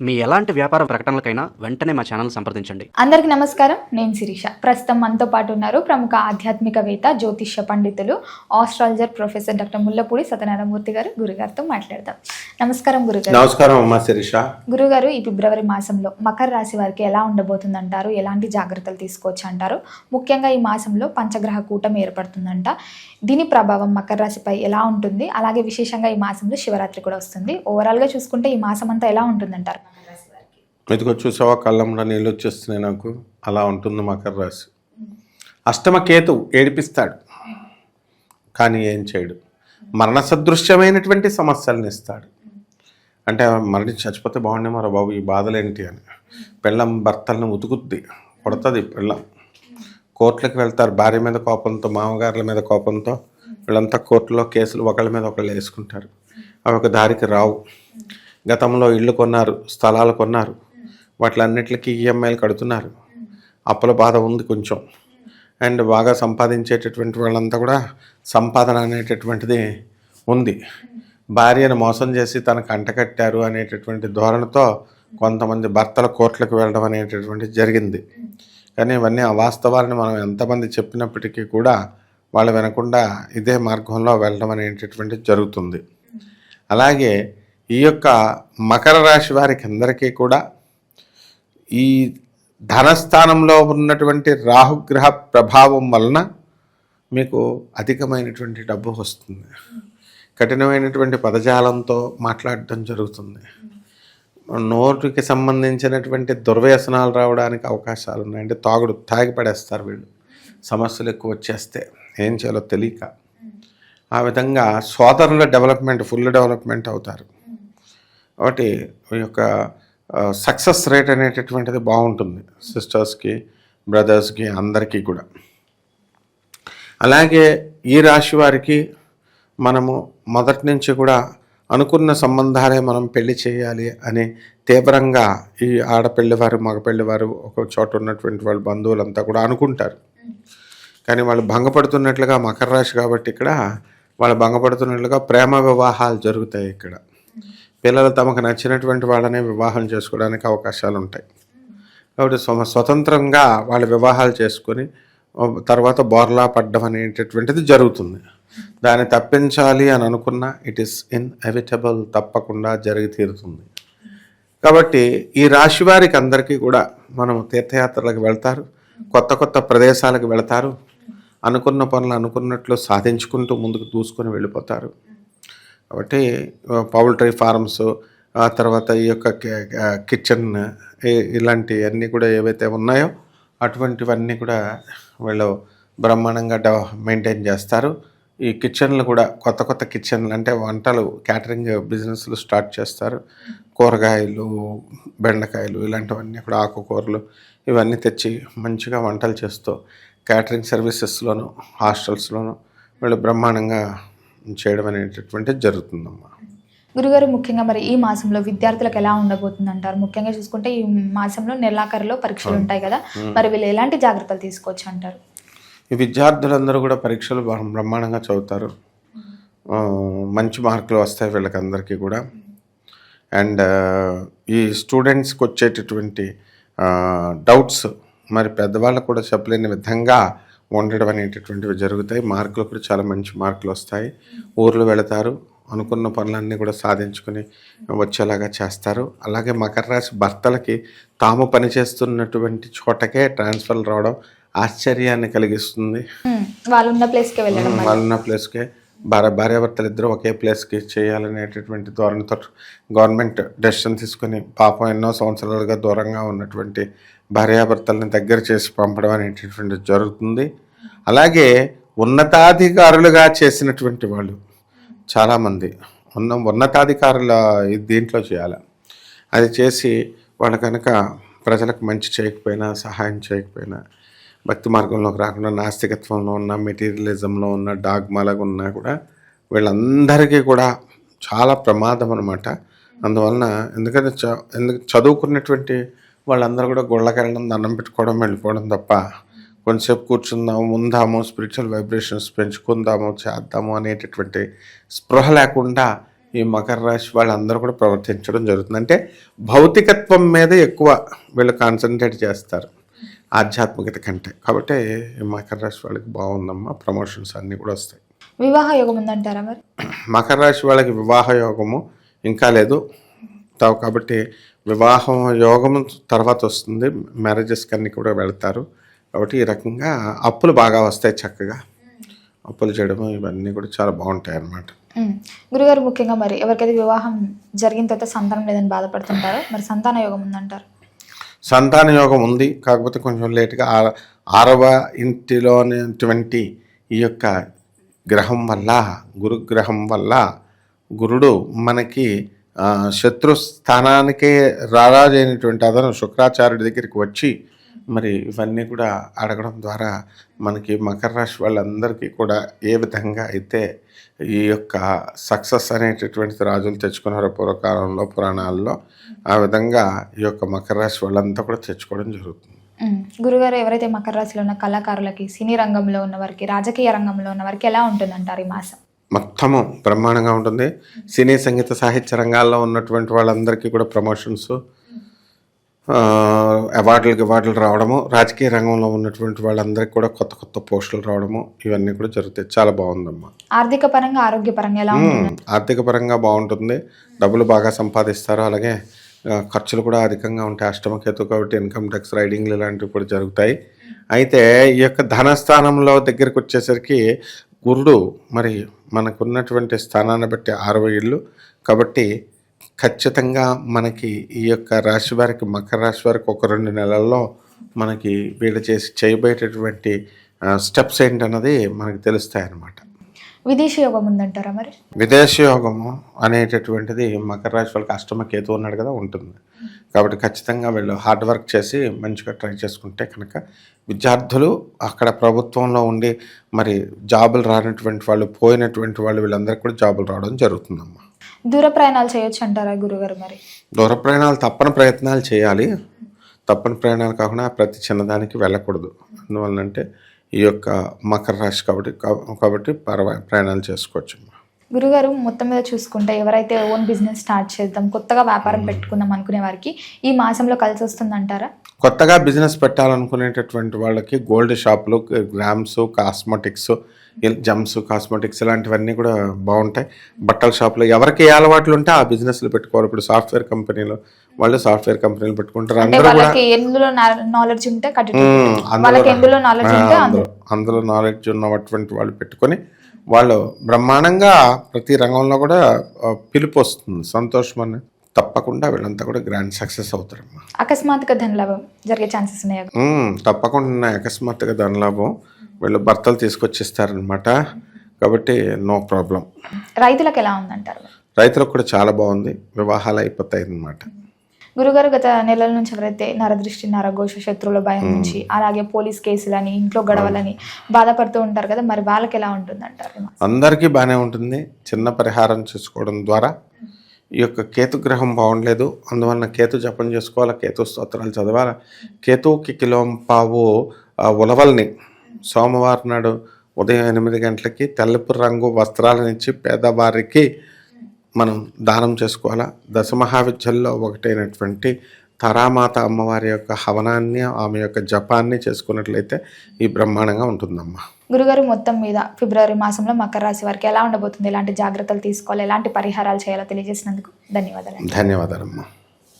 మీ ఎలాంటి వ్యాపార ప్రకటనలకైనా వెంటనే మా ఛానల్ సంప్రదించండి. అందరికీ నమస్కారం. నేను శిరీష. ప్రస్తుతం మనతో పాటు ఉన్నారు ప్రముఖ ఆధ్యాత్మికవేత్త జ్యోతిష్య పండితులు astrologer professor doctor Mullapudi Satyanarayanamurthy గారు గురుగారితో మాట్లాడదాం. నమస్కారం గురుగారు. నమస్కారం అమ్మా శిరీష. గురుగారు ఈ ఫిబ్రవరి మాసంలో మకర రాశి వారికి ఎలా ఉండబోతుంది అంటారు ఎలాంటి జాగ్రత్తలు తీసుకోవచ్చు అంటారు? ముఖ్యంగా ఈ మాసంలో పంచగ్రహ కూటమి ఏర్పడుతుందంట. దీని ప్రభావం మకర రాశిపై ఎలా ఉంటుంది? అలాగే విశేషంగా ఈ మాసంలో శివరాత్రి కూడా వస్తుంది. ఓవరాల్గా చూసుకుంటే ఈ మాసం అంతా ఎలా ఉంటుందంటారు? మకర చూసావా కళ్ళంలో నీళ్ళు వచ్చేస్తున్నాయి నాకు. అలా ఉంటుంది మకర రాశి. అష్టమ కేతు ఏడిపిస్తాడు కానీ ఏం చేయడు. మరణ సదృశ్యమైనటువంటి సమస్యలను ఇస్తాడు. అంటే మరణి చచ్చిపోతే బాగుండేమో బాబు ఈ బాధలేంటి అని. పెళ్ళం భర్తలను ఉతుకుద్ది కొడుతుంది పెళ్ళం. కోర్టులకు వెళ్తారు భార్య మీద కోపంతో మామగారుల మీద కోపంతో. వీళ్ళంతా కోర్టులో కేసులు ఒకళ్ళ మీద ఒకళ్ళు వేసుకుంటారు. అవి ఒక దారికి రావు. గతంలో ఇళ్ళు కొన్నారు స్థలాలు కొన్నారు. వాటిలన్నిటికీ ఈఎంఐలు కడుతున్నారు. అప్పుల బాధ ఉంది కొంచెం. అండ్ బాగా సంపాదించేటటువంటి వాళ్ళంతా కూడా సంపాదన అనేటటువంటిది ఉంది. భార్యను మోసం చేసి తనకు అంటకట్టారు అనేటటువంటి ధోరణితో కొంతమంది భర్తల కోర్టులకు వెళ్ళడం అనేటటువంటిది జరిగింది. కానీ ఇవన్నీ అవాస్తవాలని మనం ఎంతమంది చెప్పినప్పటికీ కూడా వాళ్ళు వినకుండా ఇదే మార్గంలో వెళ్ళడం అనేటటువంటిది జరుగుతుంది. అలాగే ఈ యొక్క మకర రాశి వారికి అందరికీ కూడా ఈ ధనస్థానంలో ఉన్నటువంటి రాహుగ్రహ ప్రభావం వలన మీకు అధికమైనటువంటి డబ్బు వస్తుంది. కఠినమైనటువంటి పదజాలంతో మాట్లాడటం జరుగుతుంది. నోటికి సంబంధించినటువంటి దుర్వ్యసనాలు రావడానికి అవకాశాలు ఉన్నాయి అంటే తాగుడు తాగి పడేస్తారు వీళ్ళు. సమస్యలు ఎక్కువ వచ్చేస్తే ఏం చేయాలో తెలియక. ఆ విధంగా సోదరుల డెవలప్మెంట్ ఫుల్ డెవలప్మెంట్ అవుతారు. కాబట్టి ఈ యొక్క సక్సెస్ రేట్ అనేటటువంటిది బాగుంటుంది సిస్టర్స్కి బ్రదర్స్కి అందరికీ కూడా. అలాగే ఈ రాశి వారికి మనము మొదటి నుంచి కూడా అనుకున్న సంబంధాలే మనం పెళ్ళి చేయాలి అని తీవ్రంగా ఈ ఆడపిల్లవారు వారు మగపెళ్ళి వారు ఒక చోట ఉన్నటువంటి వాళ్ళ బంధువులంతా కూడా అనుకుంటారు. కానీ వాళ్ళు భంగపడుతున్నట్లుగా మకర రాశి కాబట్టి ఇక్కడ వాళ్ళు భంగపడుతున్నట్లుగా ప్రేమ వివాహాలు జరుగుతాయి ఇక్కడ. పిల్లలు తమకు నచ్చినటువంటి వాళ్ళనే వివాహం చేసుకోవడానికి అవకాశాలు ఉంటాయి. కాబట్టి స్వ- స్వతంత్రంగా వాళ్ళు వివాహాలు చేసుకొని తర్వాత బోర్లా పడ్డం అనేటటువంటిది జరుగుతుంది. దాన్ని తప్పించాలి అని అనుకున్నా ఇట్ ఈస్ ఇన్ఎవిటబుల్ తప్పకుండా జరిగి తీరుతుంది. కాబట్టి ఈ రాశి వారికి అందరికీ కూడా మనం తీర్థయాత్రలకు వెళ్తారు కొత్త కొత్త ప్రదేశాలకు వెళతారు అనుకున్న పనులు అనుకున్నట్లు సాధించుకుంటూ ముందుకు దూసుకొని వెళ్ళిపోతారు. కాబట్టి పౌల్ట్రీ ఫార్మ్స్ ఆ తర్వాత ఈ యొక్క కిచెన్ ఇలాంటివన్నీ కూడా ఏవైతే ఉన్నాయో అటువంటివన్నీ కూడా వీళ్ళు బ్రహ్మాండంగా డెవ మెయింటైన్ చేస్తారు. ఈ కిచెన్లు కూడా కొత్త కొత్త కిచెన్లు అంటే వంటలు క్యాటరింగ్ బిజినెస్లు స్టార్ట్ చేస్తారు. కూరగాయలు బెండకాయలు ఇలాంటివన్నీ కూడా ఆకుకూరలు ఇవన్నీ తెచ్చి మంచిగా వంటలు చేస్తూ క్యాటరింగ్ సర్వీసెస్లోను హాస్టల్స్లోను వీళ్ళు బ్రహ్మాండంగా చేయడం అనేటటువంటిది జరుగుతుందమ్మా. గురుగారు ముఖ్యంగా మరి ఈ మాసంలో విద్యార్థులకు ఎలా ఉండబోతుంది అంటారు ముఖ్యంగా చూసుకుంటే ఈ మాసంలో నెలాఖరులో పరీక్షలు ఉంటాయి కదా మరి వీళ్ళు ఎలాంటి జాగ్రత్తలు తీసుకోవచ్చు అంటారు ఈ విద్యార్థులందరూ కూడా పరీక్షలు బ్రహ్మ- బ్రహ్మాండంగా చదువుతారు. మంచి మార్కులు వస్తాయి వీళ్ళకందరికీ కూడా. అండ్ ఈ స్టూడెంట్స్కి వచ్చేటటువంటి డౌట్స్ మరి పెద్దవాళ్ళకు కూడా చెప్పలేని విధంగా ఉండడం అనేటటువంటివి జరుగుతాయి. మార్కులు కూడా చాలా మంచి మార్కులు వస్తాయి. ఊర్లు వెళతారు. అనుకున్న పనులన్నీ కూడా సాధించుకుని వచ్చేలాగా చేస్తారు. అలాగే మకర రాశి భర్తలకి తాము పనిచేస్తున్నటువంటి చోటకే ట్రాన్స్ఫర్లు రావడం ఆశ్చర్యాన్ని కలిగిస్తుంది. ఉమ్, వాళ్ళు ఉన్న ప్లేస్కి వెళ్ళడం వాళ్ళున్న ప్లేస్కే. భార్య భార్యాభర్తలు ఇద్దరు ఒకే ప్లేస్కి చేయాలనేటటువంటి ధోరణితో గవర్నమెంట్ డెసిషన్ తీసుకొని పాపం ఎన్నో సంవత్సరాలుగా దూరంగా ఉన్నటువంటి భార్యాభర్తలను దగ్గర చేసి పంపడం అనేటటువంటిది జరుగుతుంది. అలాగే ఉన్నతాధికారులుగా చేసినటువంటి వాళ్ళు చాలామంది. ఉన్న ఉన్నతాధికారుల దీంట్లో చేయాలి. అది చేసి వాళ్ళు కనుక ప్రజలకు మంచి చేయకపోయినా సహాయం చేయకపోయినా భక్తి మార్గంలోకి రాకుండా నాస్తికత్వంలో ఉన్న మెటీరియలిజంలో ఉన్న డాగ్మాలకు ఉన్నా కూడా వీళ్ళందరికీ కూడా చాలా ప్రమాదం అనమాట అందువలన ఎందుకంటే చ ఎందుకు చదువుకున్నటువంటి వాళ్ళందరూ కూడా గుళ్ళకి వెళ్ళడం దండం పెట్టుకోవడం వెళ్ళిపోవడం తప్ప కొంచెంసేపు కూర్చుందాము ముందాము స్పిరిచువల్ వైబ్రేషన్స్ పెంచుకుందాము చేద్దాము అనేటటువంటి స్పృహ లేకుండా ఈ మకర రాశి వాళ్ళందరూ కూడా ప్రవర్తించడం జరుగుతుంది. అంటే భౌతికత్వం మీద ఎక్కువ వీళ్ళు కాన్సన్ట్రేట్ చేస్తారు ఆధ్యాత్మికత కంటే. కాబట్టి ఈ మకర రాశి వాళ్ళకి బాగుందమ్మా ప్రమోషన్స్ అన్నీ కూడా వస్తాయి. వివాహ యోగం ఉందంటారా మరి? మకర రాశి వాళ్ళకి వివాహ యోగము ఇంకా లేదు. తావు కాబట్టి వివాహం యోగము తర్వాత వస్తుంది. మ్యారేజెస్కి అన్ని కూడా వెళ్తారు. కాబట్టి ఈ రకంగా అప్పులు బాగా వస్తాయి చక్కగా. అప్పులు చేయడం ఇవన్నీ కూడా చాలా బాగుంటాయి అన్నమాట. గురుగారు ముఖ్యంగా మరి ఎవరికైతే వివాహం జరిగిన తర్వాత సంతానం లేదని బాధపడుతుంటారో మరి సంతాన యోగం ఉందంటారు? సంతాన యోగం ఉంది. కాకపోతే కొంచెం లేట్గా ఆరవ ఇంటిలోనేటువంటి ఈ యొక్క గ్రహం వల్ల గురుగ్రహం వల్ల గురుడు మనకి శత్రు స్థానానికే రారాజైనటువంటి అతను శుక్రాచార్యుడి దగ్గరికి వచ్చి మరి ఇవన్నీ కూడా అడగడం ద్వారా మనకి మకర రాశి వాళ్ళందరికీ కూడా ఏ విధంగా అయితే ఈ యొక్క సక్సెస్ అనేటటువంటిది రాజులు తెచ్చుకున్నారో పూర్వకాలంలో పురాణాల్లో ఆ విధంగా ఈ యొక్క మకర రాశి వాళ్ళంతా కూడా తెచ్చుకోవడం జరుగుతుంది. గురుగారు ఎవరైతే మకర రాశిలో ఉన్న కళాకారులకి సినీ రంగంలో ఉన్న వారికి రాజకీయ రంగంలో ఉన్న వారికి ఎలా ఉంటుందంటారు ఈ మాసం? మొత్తము బ్రహ్మాండంగా ఉంటుంది. సినీ సంగీత సాహిత్య రంగాల్లో ఉన్నటువంటి వాళ్ళందరికీ కూడా ప్రమోషన్స్ అవార్డులకి అవార్డులు రావడము రాజకీయ రంగంలో ఉన్నటువంటి వాళ్ళందరికీ కూడా కొత్త కొత్త పోస్టులు రావడము ఇవన్నీ కూడా జరుగుతాయి. చాలా బాగుందమ్మా. ఆర్థిక పరంగా ఆరోగ్య పరంగా ఎలా. ఆర్థిక పరంగా బాగుంటుంది. డబ్బులు బాగా సంపాదిస్తారు. అలాగే ఖర్చులు కూడా అధికంగా ఉంటాయి. అష్టమకేతు కాబట్టి ఇన్కమ్ ట్యాక్స్ రైడింగ్లు ఇలాంటివి కూడా జరుగుతాయి. అయితే ఈ యొక్క ధనస్థానంలో దగ్గరికి వచ్చేసరికి గురుడు మరి మనకున్నటువంటి స్థానాన్ని బట్టి అరవై ఇళ్ళు. కాబట్టి ఖచ్చితంగా మనకి ఈ యొక్క రాశి వారికి మకర రాశి వారికి ఒక రెండు నెలల్లో మనకి వీళ్ళు చేసి చేయబోయేటటువంటి స్టెప్స్ ఏంటన్నది మనకి తెలుస్తాయి అన్నమాట విదేశీ యోగం ఉందంటారా మరి? విదేశ యోగము అనేటటువంటిది మకర రాశి వాళ్ళకి అష్టమ కేతు ఉన్నాడు కదా ఉంటుంది. కాబట్టి ఖచ్చితంగా వీళ్ళు హార్డ్ వర్క్ చేసి మంచిగా ట్రై చేసుకుంటే కనుక విద్యార్థులు అక్కడ ప్రభుత్వంలో ఉండి మరి జాబులు రానటువంటి వాళ్ళు పోయినటువంటి వాళ్ళు వీళ్ళందరికీ కూడా జాబులు రావడం జరుగుతుందమ్మా. దూర ప్రయాణాలు చేయొచ్చు అంటారా గురుగారు మరి? దూర ప్రయాణాలు తప్పని ప్రయత్నాలు చేయాలి. తప్పని ప్రయాణాలు కాకుండా ప్రతి చిన్నదానికి వెళ్ళకూడదు. అందువలనంటే ఈ యొక్క మకర రాశి కాబట్టి కాబట్టి పర్వా ప్రయాణాలు చేసుకోవచ్చు. గురుగారు మొత్తం మీద చూసుకుంటే ఎవరైతే ఓన్ బిజినెస్ స్టార్ట్ చేద్దాం కొత్తగా వ్యాపారం పెట్టుకుందాం అనుకునే వారికి ఈ మాసంలో కలిసి వస్తుందంటారా? కొత్తగా బిజినెస్ పెట్టాలనుకునేటటువంటి వాళ్ళకి గోల్డ్ షాపులు గ్రామ్స్ కాస్మెటిక్స్ జమ్స్ కాస్మెటిక్స్ ఇలాంటివన్నీ కూడా బాగుంటాయి. బట్టల షాపులు ఎవరికి ఏ అలవాట్లు ఉంటే ఆ బిజినెస్లు పెట్టుకోవాలి. ఇప్పుడు సాఫ్ట్వేర్ కంపెనీలు వాళ్ళు సాఫ్ట్వేర్ కంపెనీలు పెట్టుకుంటారు. అందరూ కూడా ఎందులో నాలెడ్జ్ ఉంటే అందులో నాలెడ్జ్ ఆ, ఉంటే అందులో. అందులో నాలెడ్జ్ ఉన్నటువంటి వాళ్ళు పెట్టుకొని వాళ్ళు బ్రహ్మాండంగా ప్రతి రంగంలో కూడా పిలుపు వస్తుంది. సంతోషం అని తప్పకుండా వీళ్ళంతా కూడా గ్రాండ్ సక్సెస్ అవుతారమ్మా. అకస్మాత్తుగా ధనలాభం జరిగే ఛాన్సెస్ ఉన్నాయా. తప్పకుండా ఉన్నాయి. అకస్మాత్తుగా ధనలాభం. వీళ్ళు భర్తలు తీసుకొచ్చిస్తారనమాట కాబట్టి నో ప్రాబ్లం రైతులకు ఎలా ఉందంటారు? రైతులకు కూడా చాలా బాగుంది. వివాహాలు అయిపోతాయి అన్నమాట గురుగారు గత నెలల నుంచి ఎవరైతే నరదృష్టి నరఘోష శత్రువుల భయం నుంచి అలాగే పోలీస్ కేసులని ఇంట్లో గొడవలని బాధపడుతూ ఉంటారు కదా మరి వాళ్ళకి ఎలా ఉంటుందంటారు? ఈ మాసం? అందరికీ బాగానే ఉంటుంది. చిన్న పరిహారం చేసుకోవడం ద్వారా ఈ యొక్క కేతు గ్రహం బాగుండలేదు. అందువలన కేతు జపం చేసుకోవాలా? కేతు స్తోత్రాలు చదవాలా? కేతువుకి కిలోం పావు ఉలవల్ని. సోమవారం నాడు ఉదయం ఎనిమిది గంటలకి తెల్లపు రంగు వస్త్రాలనిచ్చి పేదవారికి మనం దానం చేసుకోవాలా? దశమహావిద్యల్లో ఒకటైనటువంటి తారామాత అమ్మవారి యొక్క హవనాన్ని ఆమె యొక్క జపాన్ని చేసుకున్నట్లయితే ఈ బ్రహ్మాండంగా ఉంటుందమ్మా. గురుగారు మొత్తం మీద ఫిబ్రవరి మాసంలో మకర రాశి వారికి ఎలా ఉండబోతుంది? ఎలాంటి జాగ్రత్తలు తీసుకోవాలి? ఎలాంటి పరిహారాలు చేయాలో తెలియజేసినందుకు ధన్యవాదాలు. ధన్యవాదాలమ్మా.